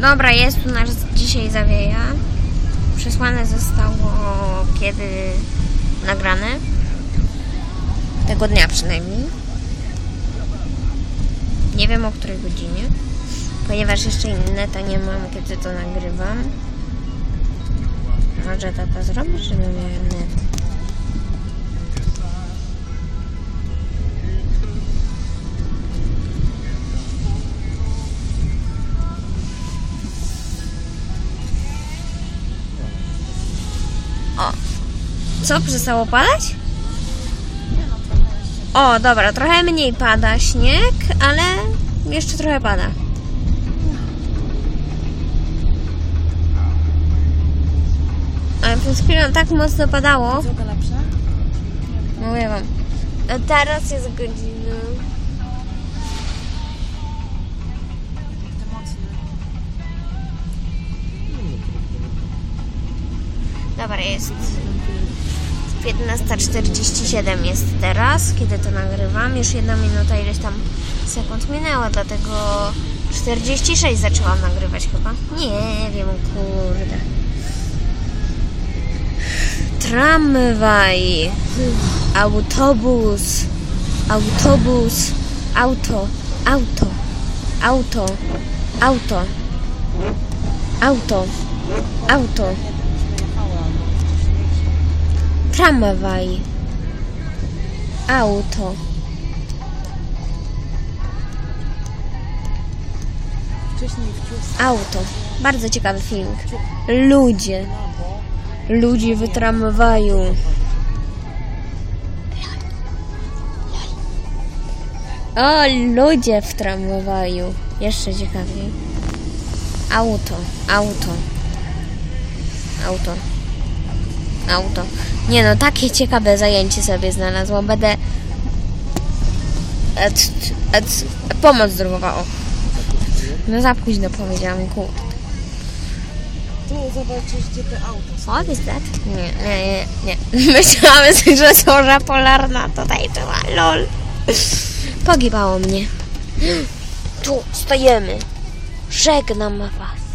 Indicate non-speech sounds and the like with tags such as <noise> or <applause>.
Dobra, jest tu nas dzisiaj zawieja. Przesłane zostało kiedy nagrane. Tego dnia przynajmniej. Nie wiem o której godzinie. Ponieważ jeszcze neta nie mam, kiedy to nagrywam. Może tata zrobić, żeby miałem net. O. Co? Przestało padać? O, dobra, trochę mniej pada śnieg, ale jeszcze trochę pada. Ale przed chwilą tak mocno padało. Mówię wam. A teraz jest godzina. Dobra, jest 15.47 jest teraz, kiedy to nagrywam. Już jedna minuta, ileś tam sekund minęła, dlatego 46 zaczęłam nagrywać chyba. Nie wiem, kurde. Tramwaj, autobus, autobus, auto, auto, auto, auto, auto, auto. Tramwaj. Auto. Auto. Bardzo ciekawy film. Ludzie. Ludzie w tramwaju. O, ludzie w tramwaju. Jeszcze ciekawiej. Auto. Auto. Auto. Auto. Nie no, takie ciekawe zajęcie sobie znalazłam. Będę... Et, et, pomoc drogowa, o. No za późno powiedziałam, kurde. Tu zobaczysz, gdzie te auto. What is that? Nie, nie, nie, nie. <laughs> Myślałam, że zorza polarna tutaj była, lol. Pogibało mnie. <gasps> Tu stajemy. Żegnam was.